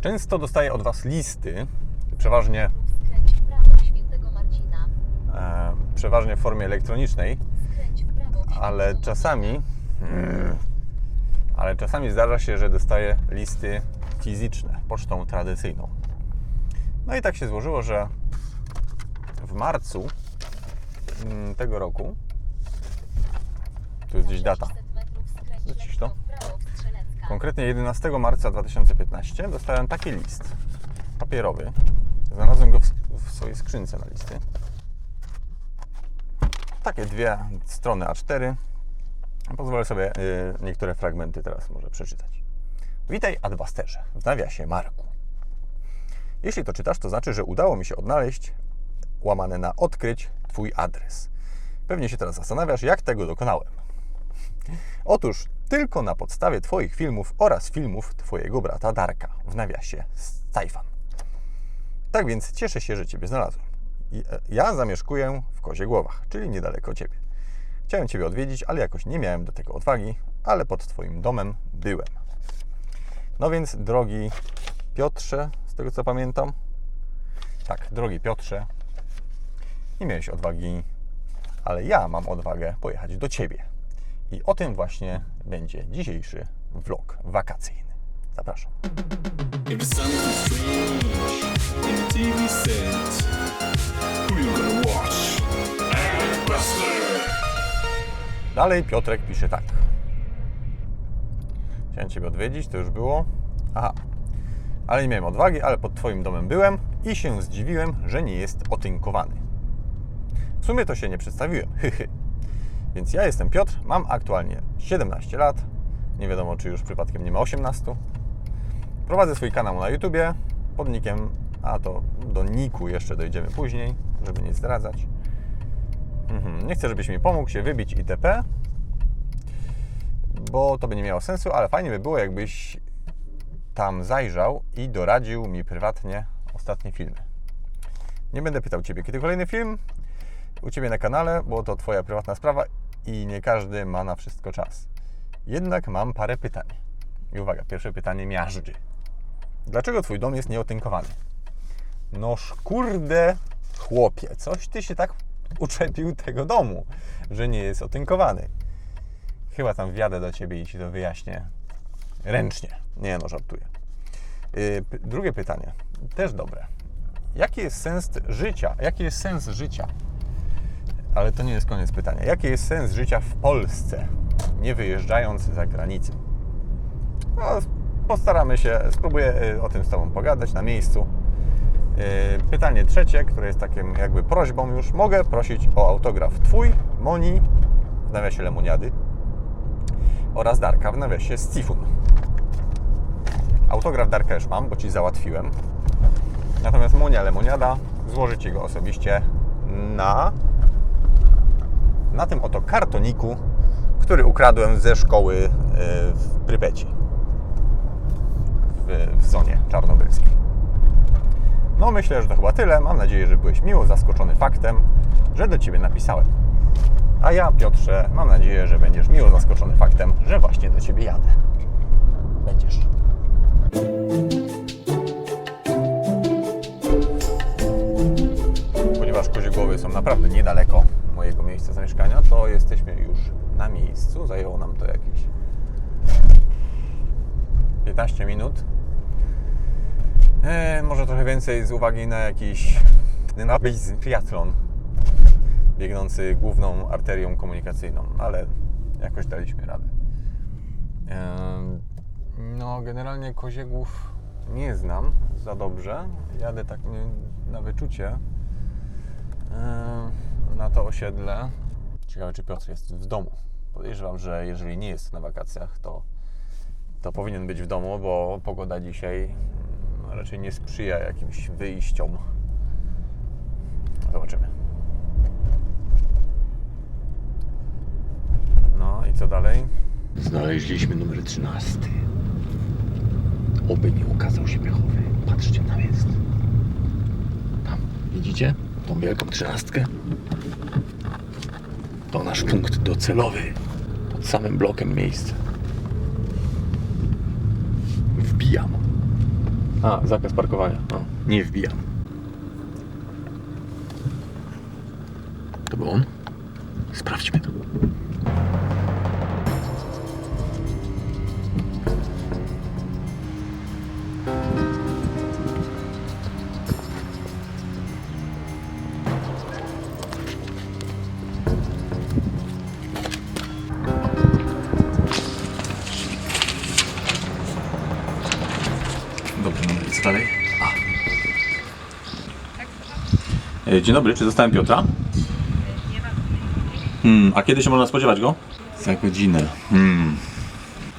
Często dostaję od Was listy, przeważnie, e, przeważnie w formie elektronicznej, ale czasami, mm, ale czasami zdarza się, że dostaję listy fizyczne, pocztą tradycyjną. No i tak się złożyło, że w marcu mm, tego roku, tu jest gdzieś data, 600 metrów skręć Zacisz lekko to? w prawo w Strzelecka. Konkretnie 11 marca 2015 dostałem taki list papierowy. Znalazłem go w, w swojej skrzynce na listy. Takie dwie strony A4. Pozwolę sobie y, niektóre fragmenty teraz może przeczytać. Witaj, Adwasterze, w nawiasie Marku. Jeśli to czytasz, to znaczy, że udało mi się odnaleźć łamane na odkryć Twój adres. Pewnie się teraz zastanawiasz, jak tego dokonałem. Otóż tylko na podstawie Twoich filmów oraz filmów Twojego brata Darka w nawiasie Stajfan. Tak więc cieszę się, że Ciebie znalazłem. E, Ja zamieszkuję w Kozie Głowach, czyli niedaleko Ciebie. Chciałem Ciebie odwiedzić, ale jakoś nie miałem do tego odwagi, ale pod Twoim domem byłem. No więc, drogi Piotrze, z tego co pamiętam, tak, drogi Piotrze, nie miałeś odwagi, ale ja mam odwagę pojechać do Ciebie. I o tym właśnie będzie dzisiejszy vlog wakacyjny. Zapraszam. Dalej Piotrek pisze tak. Chciałem Ciebie odwiedzić, to już było. Aha. Ale nie miałem odwagi, ale pod Twoim domem byłem i się zdziwiłem, że nie jest otynkowany. W sumie to się nie przedstawiłem. Więc ja jestem Piotr, mam aktualnie 17 lat. Nie wiadomo, czy już przypadkiem nie ma 18. Prowadzę swój kanał na YouTubie pod nickiem, a to do niku jeszcze dojdziemy później, żeby nie zdradzać. Mhm. Nie chcę, żebyś mi pomógł się wybić itp. Bo to by nie miało sensu, ale fajnie by było, jakbyś tam zajrzał i doradził mi prywatnie ostatnie filmy. Nie będę pytał Ciebie, kiedy kolejny film u Ciebie na kanale, bo to Twoja prywatna sprawa i nie każdy ma na wszystko czas. Jednak mam parę pytań. I uwaga, pierwsze pytanie miażdży. Dlaczego Twój dom jest nieotynkowany? Noż kurde, chłopie, coś Ty się tak uczepił tego domu, że nie jest otynkowany. Chyba tam wjadę do Ciebie i Ci to wyjaśnię ręcznie. Nie no, żartuję. P- drugie pytanie, też dobre. Jaki jest sens życia? Jaki jest sens życia? Ale to nie jest koniec pytania. Jaki jest sens życia w Polsce, nie wyjeżdżając za granicę? No, postaramy się, spróbuję y, o tym z Tobą pogadać na miejscu. Y, Pytanie trzecie, które jest takim jakby prośbą już. Mogę prosić o autograf Twój, Moni, w nawiasie Lemoniady oraz Darka w nawiasie Stifun. Autograf Darka już mam, bo Ci załatwiłem. Natomiast Monia Lemoniada złoży Ci go osobiście na na tym oto kartoniku, który ukradłem ze szkoły y, w Prypeci w, w zonie czarnobylskiej. No myślę, że to chyba tyle. Mam nadzieję, że byłeś miło zaskoczony faktem, że do Ciebie napisałem. A ja, Piotrze, mam nadzieję, że będziesz miło zaskoczony faktem, że właśnie do Ciebie jadę. Będziesz. Ponieważ kozie głowy są naprawdę niedaleko mojego miejsca zamieszkania, to jesteśmy już na miejscu. Zajęło nam to jakieś 15 minut. E, może trochę więcej z uwagi na jakiś napis triatlon biegnący główną arterią komunikacyjną, ale jakoś daliśmy radę. E, no, generalnie Koziegłów nie znam za dobrze. Jadę tak na wyczucie e, na to osiedle. Ciekawe, czy Piotr jest w domu. Podejrzewam, że jeżeli nie jest na wakacjach, to, to powinien być w domu, bo pogoda dzisiaj mm, raczej nie sprzyja jakimś wyjściom. Zobaczymy. No i co dalej? Znaleźliśmy numer 13. Oby nie ukazał się pechowy. Patrzcie, tam jest. Tam, widzicie? Tą wielką trzynastkę? To nasz punkt docelowy. Pod samym blokiem miejsca. Wbijam. A, zakaz parkowania. No, nie wbijam. To był on? Sprawdźmy to. Dzień dobry, czy zostałem Piotra? Hmm, a kiedy się można spodziewać go? Za godzinę. Hmm.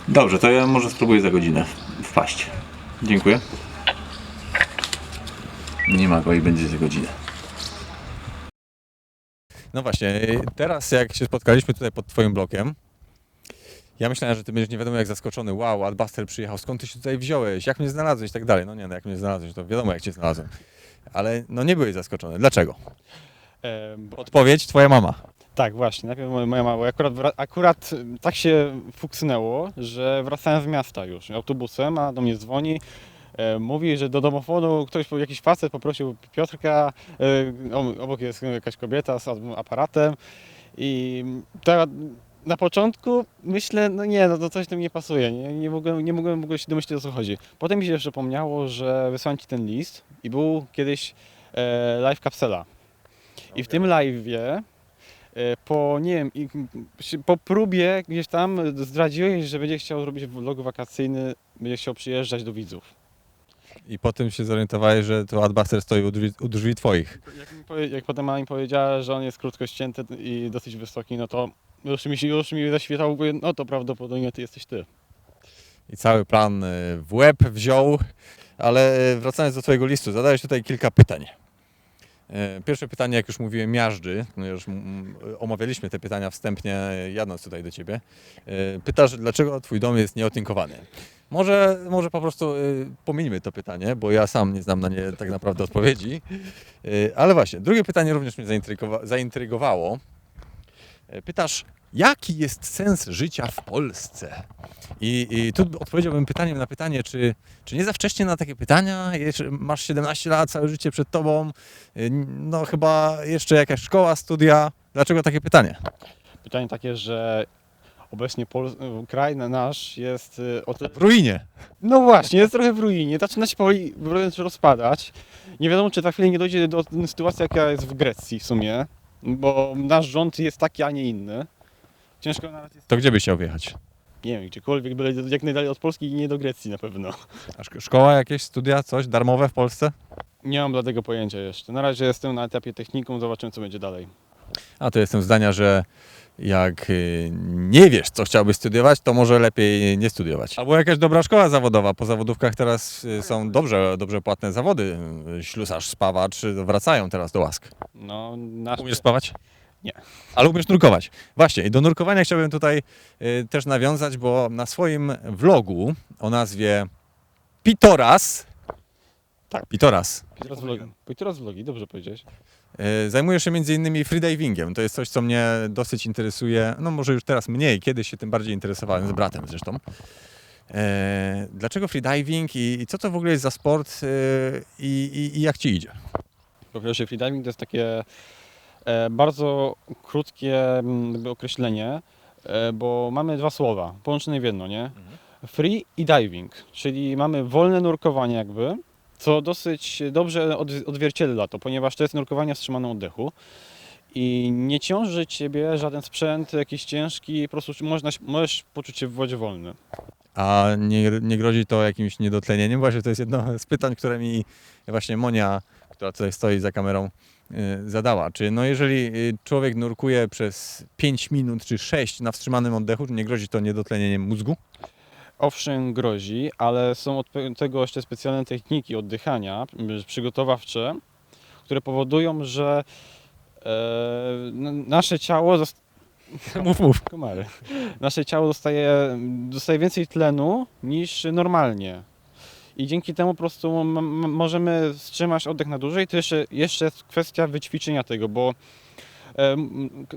Dobrze, to ja może spróbuję za godzinę wpaść. Dziękuję. Nie ma go i będzie za godzinę. No właśnie, teraz jak się spotkaliśmy tutaj pod Twoim blokiem, ja myślałem, że Ty będziesz nie wiadomo jak zaskoczony. Wow, Adbuster przyjechał, skąd Ty się tutaj wziąłeś, jak mnie znalazłeś i tak dalej. No nie, no jak mnie znalazłeś, to wiadomo jak Cię znalazłem. Ale no nie byłeś zaskoczony. Dlaczego? E, bo- Odpowiedź Twoja mama. tak, właśnie. Najpierw moja moja mama. Akurat, wra- akurat tak się fuksnęło, że wracałem z miasta już autobusem, a do mnie dzwoni. E, mówi, że do domofonu ktoś, po- jakiś facet poprosił Piotrka, e, o- obok jest jakaś kobieta z aparatem i ta, na początku myślę, no nie, no to coś tam nie pasuje, nie, nie, mogłem, nie mogłem w ogóle się domyślić o co chodzi. Potem mi się przypomniało, że wysłałem Ci ten list i był kiedyś e, live kapsela. I w tym live'ie e, po, nie wiem, i- po próbie gdzieś tam zdradziłeś, że będzie chciał zrobić vlog wakacyjny, będzie chciał przyjeżdżać do widzów. I po tym się zorientowałeś, że to Adbuster stoi u drzwi, u drzwi Twoich. Jak, jak potem mama mi powiedziała, że on jest krótko ścięty i dosyć wysoki, no to już mi się już mi zaświetał, mówię, no to prawdopodobnie ty jesteś ty. I cały plan y, w łeb wziął. Ale y, wracając do Twojego listu, zadałeś tutaj kilka pytań. Y, Pierwsze pytanie, jak już mówiłem, miażdży. No Już omawialiśmy te pytania wstępnie, jadąc tutaj do Ciebie. Pytasz, dlaczego Twój dom jest nieotynkowany? Może, może po prostu y, to pytanie, bo ja sam nie znam na nie tak naprawdę odpowiedzi. Ale właśnie, drugie pytanie również mnie zaintrygowa- zaintrygowało. Y, Pytasz, jaki jest sens życia w Polsce? I, I tu odpowiedziałbym pytaniem na pytanie, czy, czy nie za wcześnie na takie pytania? Masz 17 lat, całe życie przed tobą, y, no chyba jeszcze jakaś szkoła, studia. Dlaczego takie pytanie? Pytanie takie, że obecnie Pol- kraj na- nasz jest y, o tyle W ruinie. No właśnie, jest trochę w ruinie. Zaczyna się powoli wręcz rozpadać. Nie wiadomo, czy za chwilę nie dojdzie do sytuacji, jaka jest w Grecji w sumie, bo nasz rząd jest taki, a nie inny. Ciężko nawet jest, To gdzie byś chciał wjechać? nie wiem, gdziekolwiek, byle jak najdalej od Polski i nie do Grecji na pewno. A szko- szkoła jakieś, studia, coś darmowe w Polsce? Nie mam dlatego pojęcia jeszcze. Na razie jestem na etapie technikum, zobaczymy, co będzie dalej. A to jestem zdania, że jak y, nie wiesz, co chciałbyś studiować, to może lepiej nie studiować. Albo jakaś dobra szkoła zawodowa. Po zawodówkach teraz y, są dobrze, dobrze płatne zawody. Y, Ślusarz, spawacz wracają teraz do łask. No, nasz... Umiesz spawać? Nie. Ale umiesz nurkować. Właśnie, i do nurkowania chciałbym tutaj y, też nawiązać, bo na swoim vlogu o nazwie Pitoras, tak, Pitoras, Teraz vlogi. Teraz vlogi, dobrze powiedziałeś. Y, zajmujesz się między innymi freedivingiem. To jest coś, co mnie dosyć interesuje, no może już teraz mniej, kiedyś się tym bardziej interesowałem, z bratem zresztą. E, Dlaczego freediving i, i co to w ogóle jest za sport y, i, i, i jak ci idzie? Po pierwsze, freediving to jest takie e, bardzo krótkie mm, określenie, e, bo mamy dwa słowa połączone w jedno, nie? Free i diving, czyli mamy wolne nurkowanie jakby, co dosyć dobrze od, odzwierciedla to, ponieważ to jest nurkowanie wstrzymanym oddechu i nie ciąży Ciebie żaden sprzęt jakiś ciężki, po prostu można, możesz poczuć się w wodzie wolny. A nie, nie grozi to jakimś niedotlenieniem? Właśnie to jest jedno z pytań, które mi właśnie Monia, która tutaj stoi za kamerą, y, zadała. Czy no jeżeli y, człowiek nurkuje przez 5 minut czy 6 na wstrzymanym oddechu, czy nie grozi to niedotlenieniem mózgu? Owszem, grozi, ale są od tego jeszcze specjalne techniki oddychania przygotowawcze, które powodują, że e, nasze ciało mów, mów. komary. Nasze ciało dostaje, dostaje więcej tlenu niż normalnie. I dzięki temu po prostu możemy wstrzymać oddech na dłużej. To jeszcze, jeszcze jest kwestia wyćwiczenia tego, bo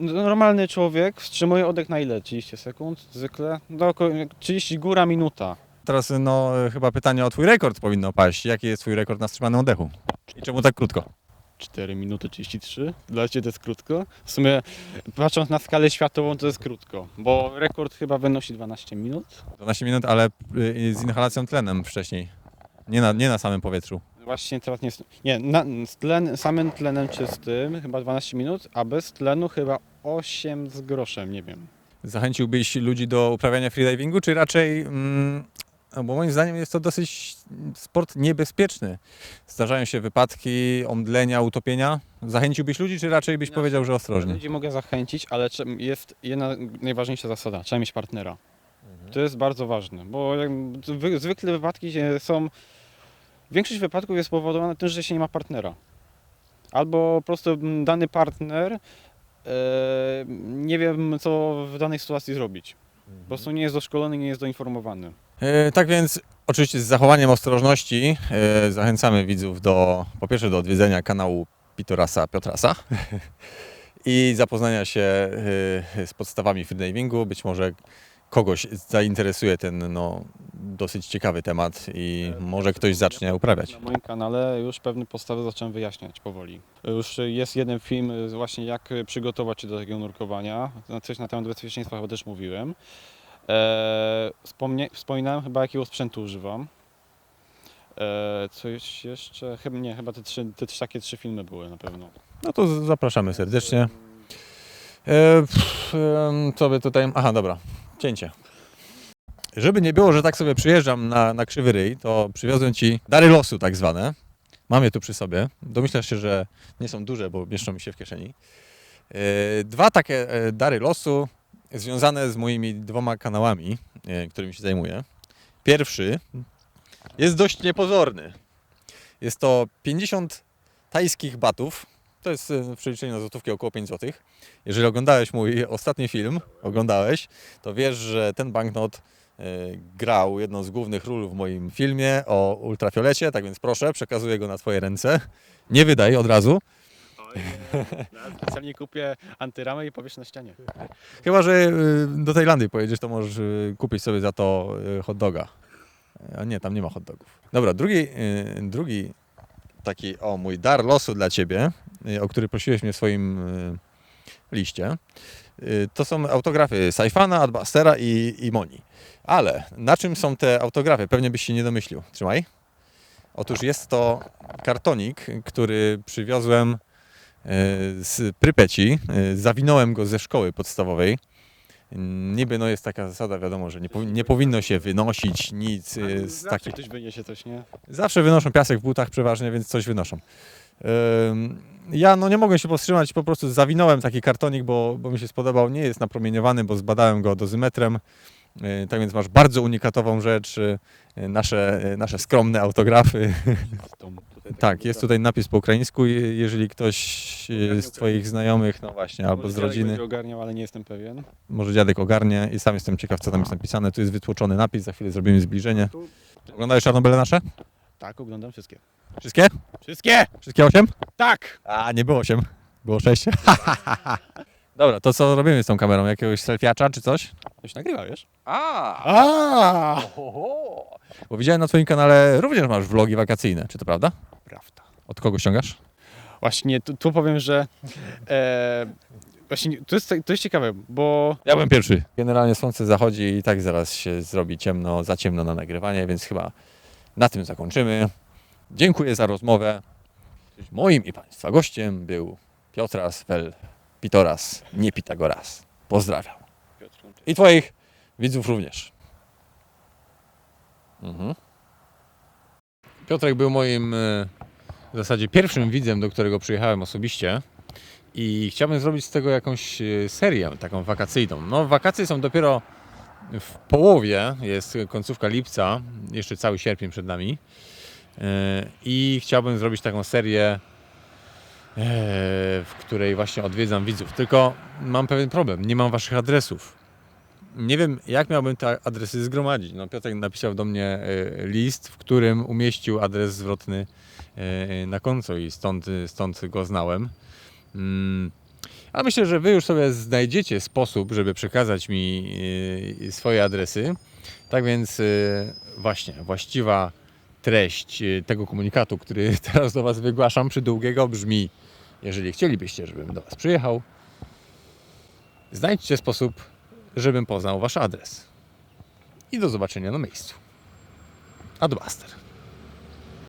normalny człowiek wstrzymuje oddech na ile? 30 sekund zwykle? Do około 30 góra minuta. Teraz no chyba pytanie o twój rekord powinno paść. Jaki jest twój rekord na wstrzymanym oddechu? I czemu tak krótko? 4 minuty 33. Dla Ciebie to jest krótko. W sumie patrząc na skalę światową to jest krótko, bo rekord chyba wynosi 12 minut. 12 minut, ale y, z inhalacją tlenem wcześniej. Nie na, nie na samym powietrzu. Właśnie teraz nie jest. Nie, na, z tlen, samym tlenem czystym chyba 12 minut, a bez tlenu chyba 8 z groszem, nie wiem. Zachęciłbyś ludzi do uprawiania freedivingu, czy raczej, mm, no bo moim zdaniem jest to dosyć sport niebezpieczny. Zdarzają się wypadki, omdlenia, utopienia. Zachęciłbyś ludzi, czy raczej byś powiedział, że ostrożnie? Ludzi mogę zachęcić, ale jest jedna najważniejsza zasada. Trzeba mieć partnera. To jest bardzo ważne, bo zwykle wypadki są. Większość wypadków jest spowodowana tym, że się nie ma partnera. Albo po prostu mm, dany partner e, nie wiem, co w danej sytuacji zrobić. Po prostu nie jest doszkolony, nie jest doinformowany. E, tak więc, oczywiście z zachowaniem ostrożności e, zachęcamy widzów do, po pierwsze do odwiedzenia kanału Pitorasa Piotrasa i zapoznania się z podstawami freedivingu. Być może kogoś zainteresuje ten no, dosyć ciekawy temat i może ktoś zacznie uprawiać. Na moim kanale już pewne podstawy zacząłem wyjaśniać powoli. Już jest jeden film y, właśnie jak przygotować się do takiego nurkowania. Coś na temat bezpieczeństwa chyba też mówiłem. Eee, wspomnie, wspominałem chyba jakiego sprzętu używam. Coś jeszcze? Chyba nie, chyba te trzy, te trzy, takie trzy filmy były na pewno. No to zapraszamy serdecznie. E, co by tutaj... Aha, dobra. Cięcie. Żeby nie było, że tak sobie przyjeżdżam na, na krzywy ryj, to przywiozłem Ci dary losu tak zwane. Mam je tu przy sobie. Domyślasz się, że nie są duże, bo mieszczą mi się w kieszeni. E, Dwa takie e, dary losu związane z moimi dwoma kanałami, e, którymi się zajmuję. Pierwszy jest dość niepozorny. Jest to 50 tajskich batów. To jest e, w przeliczeniu na złotówki około 5 zł. Jeżeli oglądałeś mój ostatni film, oglądałeś, to wiesz, że ten banknot e, grał jedną z głównych ról w moim filmie o ultrafiolecie, tak więc proszę, przekazuję go na Twoje ręce. Nie wydaj od razu. Specjalnie kupię antyramę i powiesz na ścianie. Chyba, że y, do Tajlandii pojedziesz, to możesz y, kupić sobie za to y, hot doga. A nie, tam nie ma hot dogów. Dobra, drugi, y, drugi taki, o mój dar losu dla Ciebie, y, o który prosiłeś mnie w swoim y, liście, y, to są autografy Saifana, Adbustera i, i Moni. Ale na czym są te autografy? Pewnie byś się nie domyślił. Trzymaj. Otóż jest to kartonik, który przywiozłem z Prypeci. Zawinąłem go ze szkoły podstawowej. Niby no jest taka zasada, wiadomo, że nie, powi- nie powinno się wynosić nic e, z Zawsze takich. ktoś wyniesie coś, nie? Zawsze wynoszą piasek w butach przeważnie, więc coś wynoszą. Ym, Ja no nie mogłem się powstrzymać, po prostu zawinąłem taki kartonik, bo, bo mi się spodobał. Nie jest napromieniowany, bo zbadałem go dozymetrem. Yy, Tak więc masz bardzo unikatową rzecz, yy, nasze, nasze skromne autografy. Tak, jest tutaj napis po ukraińsku, je- jeżeli ktoś yy, z Twoich znajomych, no właśnie, albo z rodziny, Będzie ogarniał, ale nie jestem pewien. może dziadek ogarnie i sam jestem ciekaw, co tam jest napisane. Tu jest wytłoczony napis, za chwilę zrobimy zbliżenie. Oglądałeś Czarnobyle nasze? Tak, oglądam wszystkie. Wszystkie? Wszystkie! Wszystkie osiem? Tak! A, nie było 8, było 6. Dobra, to co robimy z tą kamerą? Jakiegoś selfiacza czy coś? Już nagrywa, wiesz? A, A! Bo widziałem na twoim kanale również masz vlogi wakacyjne, czy to prawda? Od kogo ściągasz? Właśnie, tu, tu powiem, że e, właśnie to jest, to jest ciekawe, bo Ja byłem pierwszy. Generalnie słońce zachodzi i tak zaraz się zrobi ciemno, za ciemno na nagrywanie, więc chyba na tym zakończymy. Dziękuję za rozmowę. Moim i Państwa gościem był Piotras Fel Pitoras, nie Pitagoras. Pozdrawiam. I Twoich widzów również. Mhm. Piotrek był moim e, w zasadzie pierwszym widzem, do którego przyjechałem osobiście. I chciałbym zrobić z tego jakąś e, serię, taką wakacyjną. No, wakacje są dopiero w połowie, jest końcówka lipca, jeszcze cały sierpień przed nami. E, I chciałbym zrobić taką serię, e, w której właśnie odwiedzam widzów. Tylko mam pewien problem, nie mam waszych adresów. Nie wiem, jak miałbym te adresy zgromadzić. No, Piotrek napisał do mnie list, w którym umieścił adres zwrotny na końcu i stąd, stąd go znałem. Mm, A myślę, że Wy już sobie znajdziecie sposób, żeby przekazać mi e, swoje adresy. Tak więc e, właśnie właściwa treść tego komunikatu, który teraz do Was wygłaszam, przydługiego brzmi: Jeżeli chcielibyście, żebym do Was przyjechał, znajdźcie sposób, żebym poznał Wasz adres. I do zobaczenia na miejscu. Adbuster.